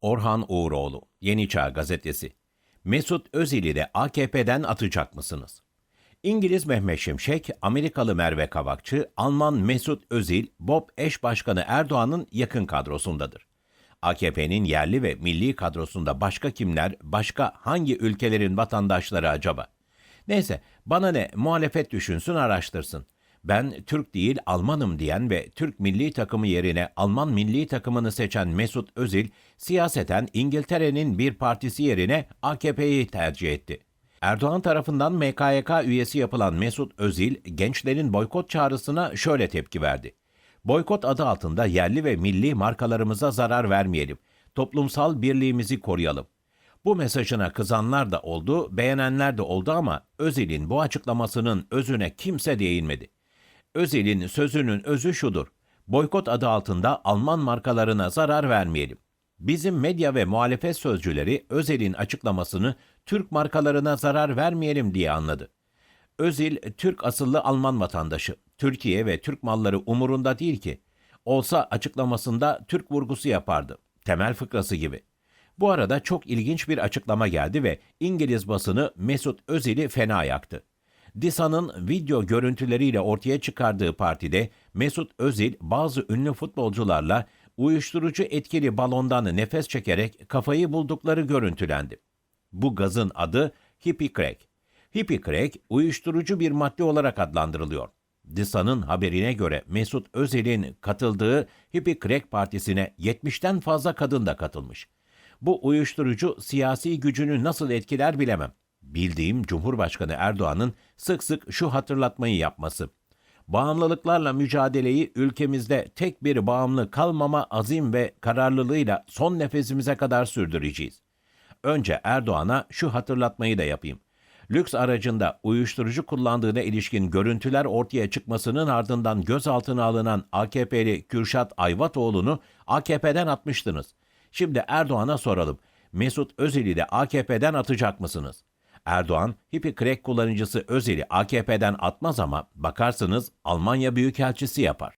Orhan Uğuroğlu, Yeni Çağ Gazetesi. Mesut Özil'i de AKP'den atacak mısınız? İngiliz Mehmet Şimşek, Amerikalı Merve Kavakçı, Alman Mesut Özil, Bob eş başkanı Erdoğan'ın yakın kadrosundadır. AKP'nin yerli ve milli kadrosunda başka kimler, başka hangi ülkelerin vatandaşları acaba? Neyse, bana ne, muhalefet düşünsün, araştırsın. Ben Türk değil Almanım diyen ve Türk milli takımı yerine Alman milli takımını seçen Mesut Özil, siyaseten İngiltere'nin bir partisi yerine AKP'yi tercih etti. Erdoğan tarafından MKYK üyesi yapılan Mesut Özil, gençlerin boykot çağrısına şöyle tepki verdi. Boykot adı altında yerli ve milli markalarımıza zarar vermeyelim. Toplumsal birliğimizi koruyalım. Bu mesajına kızanlar da oldu, beğenenler de oldu ama Özil'in bu açıklamasının özüne kimse değinmedi. Özil'in sözünün özü şudur. Boykot adı altında Alman markalarına zarar vermeyelim. Bizim medya ve muhalefet sözcüleri Özil'in açıklamasını Türk markalarına zarar vermeyelim diye anladı. Özil, Türk asıllı Alman vatandaşı. Türkiye ve Türk malları umurunda değil ki. Olsa açıklamasında Türk vurgusu yapardı. Temel fıkrası gibi. Bu arada çok ilginç bir açıklama geldi ve İngiliz basını Mesut Özil'i fena yaktı. DİSA'nın video görüntüleriyle ortaya çıkardığı partide Mesut Özil bazı ünlü futbolcularla uyuşturucu etkili balondan nefes çekerek kafayı buldukları görüntülendi. Bu gazın adı hippie crack. Hippie crack uyuşturucu bir madde olarak adlandırılıyor. DİSA'nın haberine göre Mesut Özil'in katıldığı Hippie Crack Partisi'ne 70'ten fazla kadın da katılmış. Bu uyuşturucu siyasi gücünü nasıl etkiler bilemem. Bildiğim Cumhurbaşkanı Erdoğan'ın sık sık şu hatırlatmayı yapması. Bağımlılıklarla mücadeleyi ülkemizde tek bir bağımlı kalmama azim ve kararlılığıyla son nefesimize kadar sürdüreceğiz. Önce Erdoğan'a şu hatırlatmayı da yapayım. Lüks aracında uyuşturucu kullandığına ilişkin görüntüler ortaya çıkmasının ardından gözaltına alınan AKP'li Kürşat Ayvatoğlu'nu AKP'den atmıştınız. Şimdi Erdoğan'a soralım. Mesut Özil'i de AKP'den atacak mısınız? Erdoğan, hippie crack kullanıcısı Özil'i AKP'den atmaz ama bakarsınız Almanya Büyükelçisi yapar.